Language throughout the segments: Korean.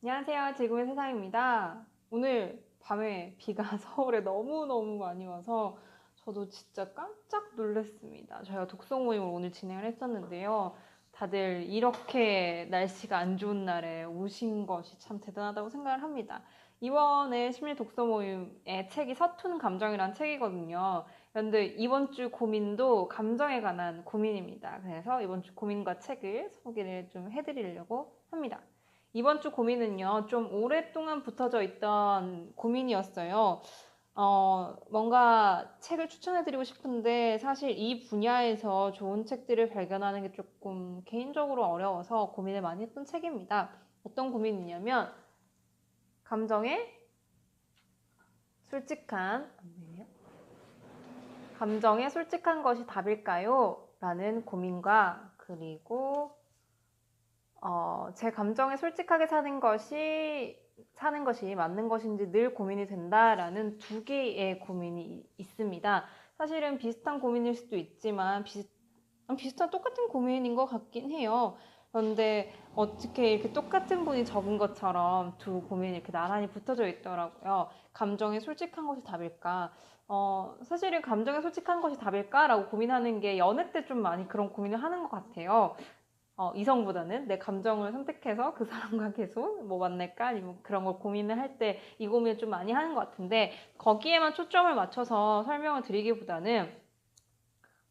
안녕하세요. 지금의 세상입니다. 오늘 밤에 비가 서울에 너무너무 많이 와서 저도 진짜 깜짝 놀랐습니다. 저희가 독서 모임을 오늘 진행을 했었는데요. 다들 이렇게 날씨가 안 좋은 날에 오신 것이 참 대단하다고 생각을 합니다. 이번에 심리 독서 모임의 책이 서툰 감정이라는 책이거든요. 그런데 이번 주 고민도 감정에 관한 고민입니다. 그래서 이번 주 고민과 책을 소개를 좀 해드리려고 합니다. 이번 주 고민은요, 좀 오랫동안 붙어져 있던 고민이었어요. 어, 뭔가 책을 추천해드리고 싶은데 사실 이 분야에서 좋은 책들을 발견하는 게 조금 개인적으로 어려워서 고민을 많이 했던 책입니다. 어떤 고민이냐면, 감정에 솔직한, 감정에 솔직한 것이 답일까요? 라는 고민과 그리고 어, 제 감정에 솔직하게 사는 것이 사는 것이 맞는 것인지 늘 고민이 된다라는 두 개의 고민이 있습니다. 사실은 비슷한 고민일 수도 있지만 비슷, 비슷한 똑같은 고민인 것 같긴 해요. 그런데 어떻게 이렇게 똑같은 분이 적은 것처럼 두 고민이 이렇게 나란히 붙어져 있더라고요. 감정에 솔직한 것이 답일까? 어, 사실은 감정에 솔직한 것이 답일까라고 고민하는 게 연애 때 좀 많이 그런 고민을 하는 것 같아요. 어, 이성보다는 내 감정을 선택해서 그 사람과 계속 뭐 만날까 아니면 그런 걸 고민을 할 때 이 고민을 좀 많이 하는 것 같은데 거기에만 초점을 맞춰서 설명을 드리기보다는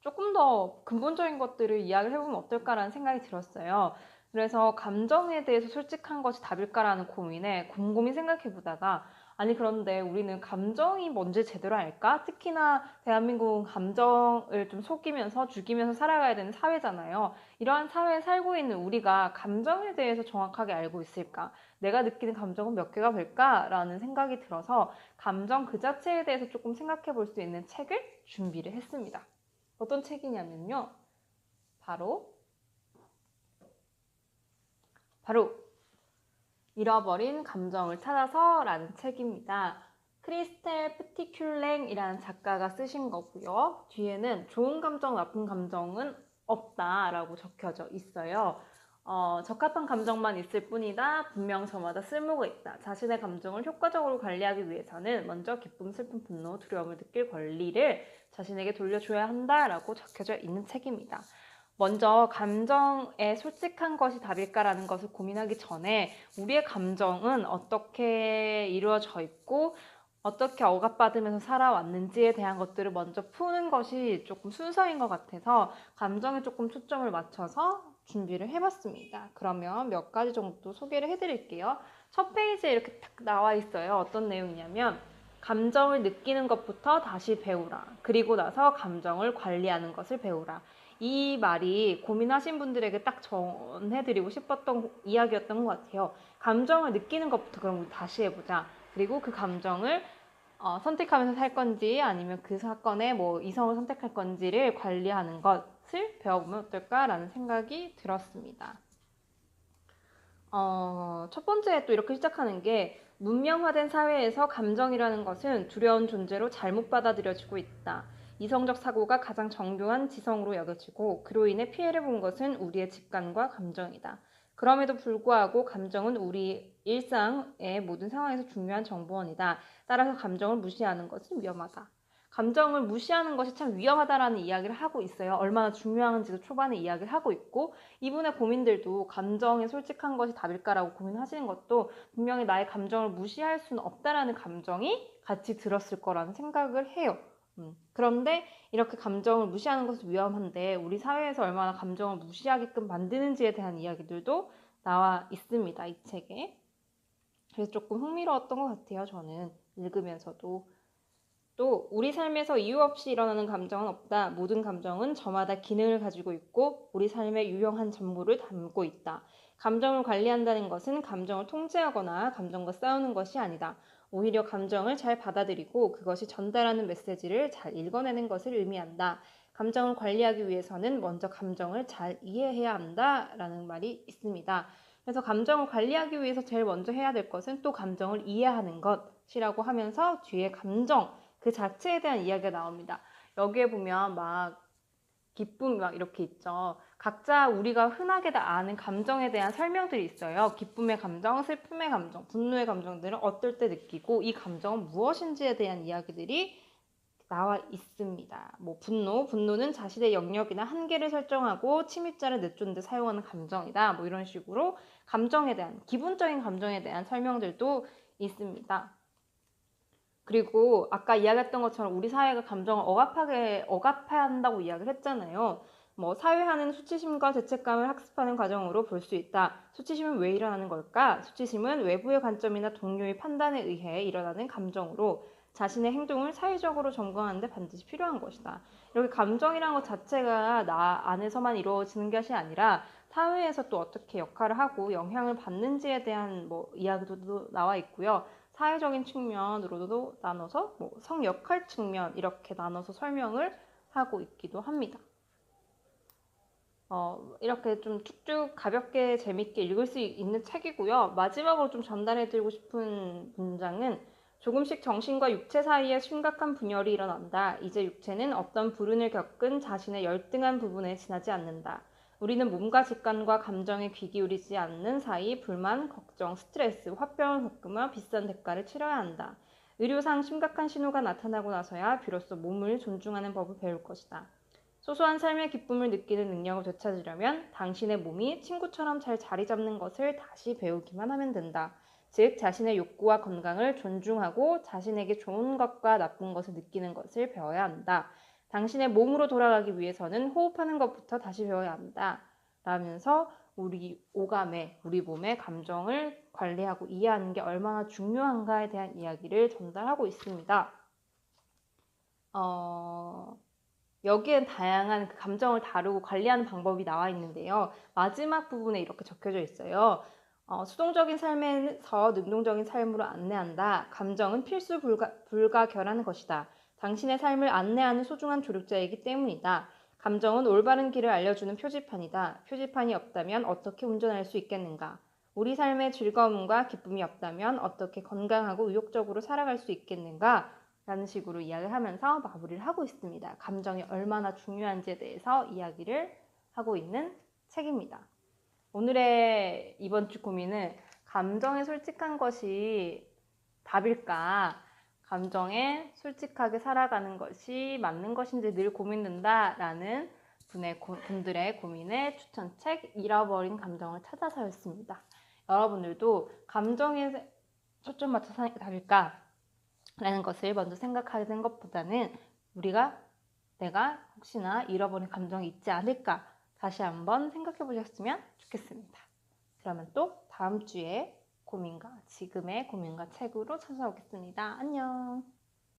조금 더 근본적인 것들을 이야기를 해보면 어떨까라는 생각이 들었어요. 그래서 감정에 대해서 솔직한 것이 답일까라는 고민에 곰곰이 생각해 보다가 아니 그런데 우리는 감정이 뭔지 제대로 알까? 특히나 대한민국은 감정을 좀 속이면서 죽이면서 살아가야 되는 사회잖아요. 이러한 사회에 살고 있는 우리가 감정에 대해서 정확하게 알고 있을까? 내가 느끼는 감정은 몇 개가 될까? 라는 생각이 들어서 감정 그 자체에 대해서 조금 생각해 볼 수 있는 책을 준비를 했습니다. 어떤 책이냐면요. 바로 바로 잃어버린 감정을 찾아서 라는 책입니다. 크리스텔 프티큘랭이라는 작가가 쓰신 거고요. 뒤에는 좋은 감정, 나쁜 감정은 없다라고 적혀져 있어요. 어, 적합한 감정만 있을 뿐이다. 분명 저마다 쓸모가 있다. 자신의 감정을 효과적으로 관리하기 위해서는 먼저 기쁨, 슬픔, 분노, 두려움을 느낄 권리를 자신에게 돌려줘야 한다라고 적혀져 있는 책입니다. 먼저 감정에 솔직한 것이 답일까라는 것을 고민하기 전에 우리의 감정은 어떻게 이루어져 있고 어떻게 억압받으면서 살아왔는지에 대한 것들을 먼저 푸는 것이 조금 순서인 것 같아서 감정에 조금 초점을 맞춰서 준비를 해봤습니다. 그러면 몇 가지 정도 소개를 해드릴게요. 첫 페이지에 이렇게 딱 나와 있어요. 어떤 내용이냐면 감정을 느끼는 것부터 다시 배우라. 그리고 나서 감정을 관리하는 것을 배우라. 이 말이 고민하신 분들에게 딱 전해드리고 싶었던 이야기였던 것 같아요. 감정을 느끼는 것부터 그럼 다시 해보자. 그리고 그 감정을 어, 선택하면서 살 건지 아니면 그 사건에 뭐 이성을 선택할 건지를 관리하는 것을 배워보면 어떨까라는 생각이 들었습니다. 어, 첫 번째 또 이렇게 시작하는 게 문명화된 사회에서 감정이라는 것은 두려운 존재로 잘못 받아들여지고 있다. 이성적 사고가 가장 정교한 지성으로 여겨지고 그로 인해 피해를 본 것은 우리의 직관과 감정이다. 그럼에도 불구하고 감정은 우리 일상의 모든 상황에서 중요한 정보원이다. 따라서 감정을 무시하는 것은 위험하다. 감정을 무시하는 것이 참 위험하다라는 이야기를 하고 있어요. 얼마나 중요한지도 초반에 이야기를 하고 있고 이분의 고민들도 감정에 솔직한 것이 답일까라고 고민하시는 것도 분명히 나의 감정을 무시할 수는 없다라는 감정이 같이 들었을 거라는 생각을 해요. 음. 그런데 이렇게 감정을 무시하는 것은 위험한데 우리 사회에서 얼마나 감정을 무시하게끔 만드는지에 대한 이야기들도 나와 있습니다. 이 책에. 그래서 조금 흥미로웠던 것 같아요. 저는 읽으면서도. 또 우리 삶에서 이유 없이 일어나는 감정은 없다. 모든 감정은 저마다 기능을 가지고 있고 우리 삶의 유용한 전부를 담고 있다. 감정을 관리한다는 것은 감정을 통제하거나 감정과 싸우는 것이 아니다. 오히려 감정을 잘 받아들이고 그것이 전달하는 메시지를 잘 읽어내는 것을 의미한다. 감정을 관리하기 위해서는 먼저 감정을 잘 이해해야 한다라는 말이 있습니다. 그래서 감정을 관리하기 위해서 제일 먼저 해야 될 것은 또 감정을 이해하는 것이라고 하면서 뒤에 감정 그 자체에 대한 이야기가 나옵니다. 여기에 보면 막 기쁨 막 이렇게 있죠. 각자 우리가 흔하게 다 아는 감정에 대한 설명들이 있어요. 기쁨의 감정, 슬픔의 감정, 분노의 감정들은 어떨 때 느끼고 이 감정은 무엇인지에 대한 이야기들이 나와 있습니다. 뭐 분노, 분노는 자신의 영역이나 한계를 설정하고 침입자를 내쫓는데 사용하는 감정이다. 뭐 이런 식으로 감정에 대한 기본적인 감정에 대한 설명들도 있습니다. 그리고 아까 이야기했던 것처럼 우리 사회가 감정을 억압하게 억압한다고 이야기를 했잖아요. 뭐 사회화는 수치심과 죄책감을 학습하는 과정으로 볼 수 있다. 수치심은 왜 일어나는 걸까? 수치심은 외부의 관점이나 동료의 판단에 의해 일어나는 감정으로 자신의 행동을 사회적으로 점검하는데 반드시 필요한 것이다. 이렇게 감정이라는 것 자체가 나 안에서만 이루어지는 것이 아니라 사회에서 또 어떻게 역할을 하고 영향을 받는지에 대한 뭐 이야기도 나와 있고요. 사회적인 측면으로도 나눠서 뭐 성역할 측면 이렇게 나눠서 설명을 하고 있기도 합니다. 어, 이렇게 좀 쭉쭉 가볍게 재밌게 읽을 수 있는 책이고요. 마지막으로 좀 전달해드리고 싶은 문장은 조금씩 정신과 육체 사이에 심각한 분열이 일어난다. 이제 육체는 어떤 불운을 겪은 자신의 열등한 부분에 지나지 않는다. 우리는 몸과 직관과 감정에 귀 기울이지 않는 사이 불만, 걱정, 스트레스, 화병을 겪으며 비싼 대가를 치러야 한다. 의료상 심각한 신호가 나타나고 나서야 비로소 몸을 존중하는 법을 배울 것이다. 소소한 삶의 기쁨을 느끼는 능력을 되찾으려면 당신의 몸이 친구처럼 잘 자리 잡는 것을 다시 배우기만 하면 된다. 즉, 자신의 욕구와 건강을 존중하고 자신에게 좋은 것과 나쁜 것을 느끼는 것을 배워야 한다. 당신의 몸으로 돌아가기 위해서는 호흡하는 것부터 다시 배워야 한다. 라면서 우리 오감에, 우리 몸의 감정을 관리하고 이해하는 게 얼마나 중요한가에 대한 이야기를 전달하고 있습니다. 어, 여기엔 다양한 그 감정을 다루고 관리하는 방법이 나와 있는데요. 마지막 부분에 이렇게 적혀져 있어요. 어, 수동적인 삶에서 능동적인 삶으로 안내한다. 감정은 필수 불가, 불가결한 것이다. 당신의 삶을 안내하는 소중한 조력자이기 때문이다. 감정은 올바른 길을 알려주는 표지판이다. 표지판이 없다면 어떻게 운전할 수 있겠는가? 우리 삶의 즐거움과 기쁨이 없다면 어떻게 건강하고 의욕적으로 살아갈 수 있겠는가? 라는 식으로 이야기를 하면서 마무리를 하고 있습니다. 감정이 얼마나 중요한지에 대해서 이야기를 하고 있는 책입니다. 오늘의 이번 주 고민은 감정에 솔직한 것이 답일까? 감정에 솔직하게 살아가는 것이 맞는 것인지 늘 고민된다라는 분의 고, 분들의 고민의 추천책 잃어버린 감정을 찾아서였습니다. 여러분들도 감정에 초점 맞춰 사는 게 답일까? 라는 것을 먼저 생각하는 것보다는 우리가 내가 혹시나 잃어버린 감정이 있지 않을까 다시 한번 생각해 보셨으면 좋겠습니다. 그러면 또 다음 주에 고민과 지금의 고민과 책으로 찾아오겠습니다. 안녕.